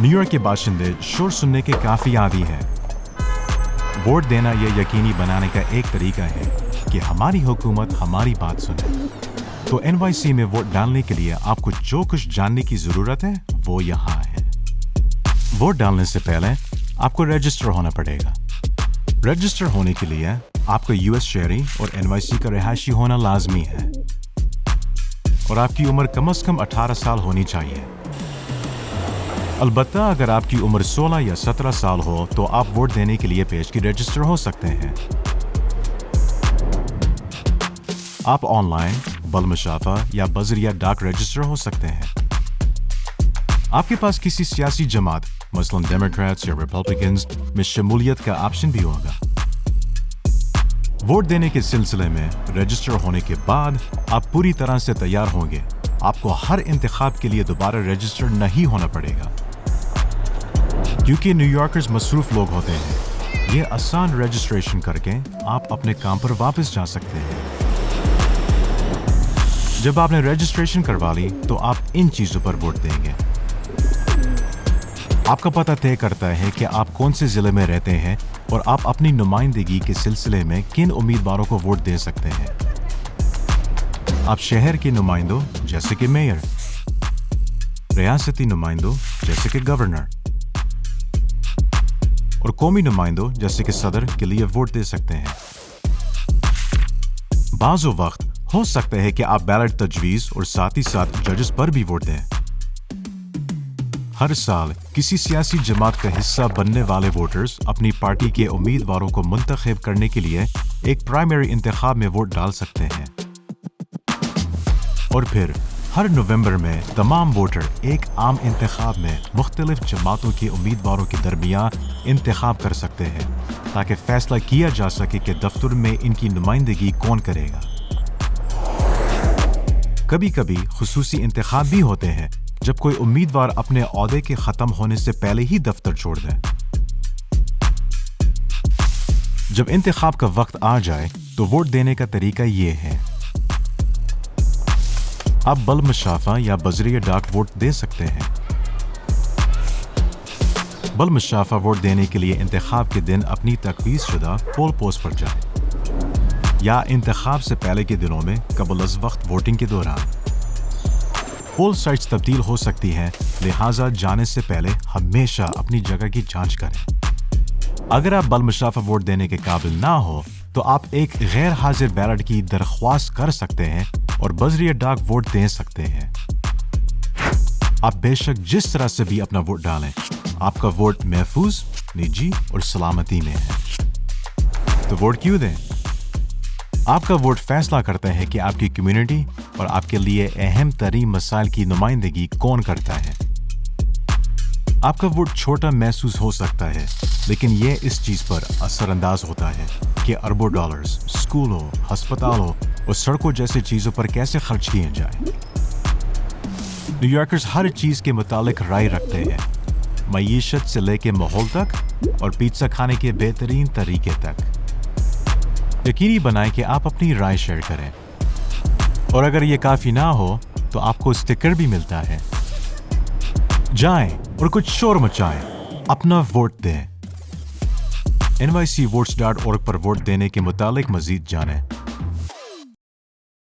New York के बाशिंदे शोर सुनने के काफ़ी आदि हैं। वोट देना यह यकीनी बनाने का एक तरीका है कि हमारी हुकूमत हमारी बात सुने। तो एनवाईसी में वोट डालने के लिए आपको जो कुछ जानने की ज़रूरत है, वो यहाँ है। वोट डालने से पहले आपको रजिस्टर होना पड़ेगा। रजिस्टर होने के लिए आपको यूएस शहरी और एनवाईसी का रिहायशी होना लाजमी है। और आपकी उम्र कम से कम 18 साल होनी चाहिए। अलबत्ता अगर आपकी उम्र 16 या 17 साल हो तो आप वोट देने के लिए पेश की रजिस्टर हो सकते हैं। आप ऑनलाइन बल मुशाफा या बजरिया डाक रजिस्टर हो सकते हैं। आपके पास किसी सियासी जमात मसलन डेमोक्रेट्स या रिपब्लिकन्स, में शमूलियत का ऑप्शन भी होगा। वोट देने के सिलसिले में रजिस्टर होने के बाद आप पूरी तरह से तैयार होंगे। आपको हर इंतखाब के लिए दोबारा रजिस्टर नहीं होना पड़ेगा। क्योंकि न्यूयॉर्कर्स मसरूफ लोग होते हैं। ये आसान रजिस्ट्रेशन करके आप अपने काम पर वापस जा सकते हैं। जब आपने रजिस्ट्रेशन करवा ली तो आप इन चीज़ों पर वोट देंगे। आपका पता तय करता है कि आप कौन से ज़िले में रहते हैं और आप अपनी नुमाइंदगी के सिलसिले में किन उम्मीदवारों को वोट दे सकते हैं। आप शहर के नुमाइंदों जैसे कि मेयर रियासती नुमाइंदों जैसे कि गवर्नर और कौमी नुमाइंदों जैसे कि सदर के लिए वोट दे सकते हैं। बाजो वक्त हो सकता है कि आप बैलेट तजवीज और साथ ही साथ जजेस पर भी वोट दें। हर साल किसी सियासी जमात का हिस्सा बनने वाले वोटर्स अपनी पार्टी के उम्मीदवारों को मुंतखब करने के लिए एक प्राइमरी इंतखाब में वोट डाल सकते हैं। और फिर, हर नवंबर में तमाम वोटर एक आम इंतखाब में मुख्तलिफ़ जमातों के उम्मीदवारों के दरमियान इंतखाब कर सकते हैं, ताकि फैसला किया जा सके कि दफ्तर में इनकी नुमाइंदगी कौन करेगा। कभी कभी खसूसी इंतखाब भी होते हैं, जब कोई उम्मीदवार अपने अहदे के खत्म होने से पहले ही दफ्तर छोड़ दे। जब इंतखाब का वक्त आ जाए तो वोट देने का तरीका ये है। आप बल मुशाफा या बजरिया डाक वोट दे सकते हैं। बल मुशाफा वोट देने के लिए इंतखाब के दिन अपनी तकवीज शुदा पोल पोस्ट पर जाए। या इंतखाब से पहले के दिनों में कबल अज वक्त वोटिंग के दौरान। पोल साइट्स तब्दील हो सकती हैं, लिहाजा जाने से पहले हमेशा अपनी जगह की जाँच करें। अगर आप बल मुशाफा वोट देने के काबिल ना हो तो आप एक गैर हाजिर बैलेट की दरख्वास्त कर सकते हैं और बजरिया डाक वोट दे सकते हैं। आप बेशक जिस तरह से भी अपना वोट डालें, आपका वोट महफूज, निजी और सलामती में है। तो वोट क्यों दें? आपका वोट फैसला करता है कि आपकी कम्युनिटी और आपके लिए अहम तरीन मसाइल की नुमाइंदगी कौन करता है। आपका वोट छोटा महसूस हो सकता है, लेकिन यह इस चीज़ पर असरअंदाज होता है कि अरबों डॉलर्स स्कूलों अस्पतालों और सड़कों जैसी चीज़ों पर कैसे खर्च किए जाए? न्यूयॉर्कर्स हर चीज़ के मुतालिक राय रखते हैं। मीशत से लेके माहौल तक और पिज्जा खाने के बेहतरीन तरीके तक। यकीनी बनाएँ कि आप अपनी राय शेयर करें। और अगर ये काफ़ी ना हो तो आपको स्टिकर भी मिलता है। जाएँ और कुछ शोर मचाएँ। अपना वोट दें। N Y C votes dot org पर वोट देने के मुतालिक मजीद जानें।